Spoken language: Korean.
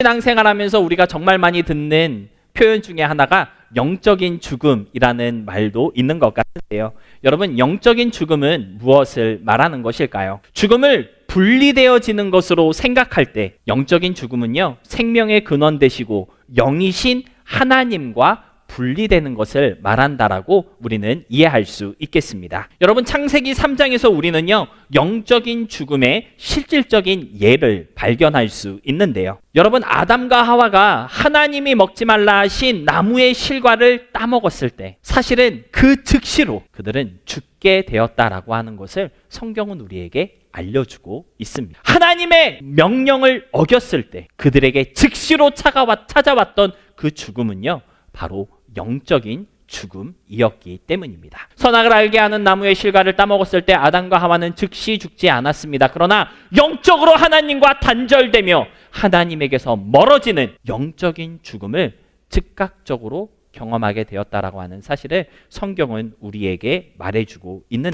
신앙생활하면서 우리가 정말 많이 듣는 표현 중에 하나가 영적인 죽음이라는 말도 있는 것 같은데요. 여러분, 영적인 죽음은 무엇을 말하는 것일까요? 죽음을 분리되어지는 것으로 생각할 때 영적인 죽음은요, 생명의 근원 되시고 영이신 하나님과 분리되는 것을 말한다라고 우리는 이해할 수 있겠습니다. 여러분 창세기 3장에서 우리는요 영적인 죽음의 실질적인 예를 발견할 수 있는데요. 여러분 아담과 하와가 하나님이 먹지 말라 하신 나무의 실과를 따먹었을 때 사실은 그 즉시로 그들은 죽게 되었다라고 하는 것을 성경은 우리에게 알려주고 있습니다. 하나님의 명령을 어겼을 때 그들에게 즉시로 찾아왔던 그 죽음은요 바로 영적인 죽음이었기 때문입니다. 선악을 알게 하는 나무의 실과를 따먹었을 때 아담과 하와는 즉시 죽지 않았습니다. 그러나 영적으로 하나님과 단절되며 하나님에게서 멀어지는 영적인 죽음을 즉각적으로 경험하게 되었다라고 하는 사실을 성경은 우리에게 말해주고 있는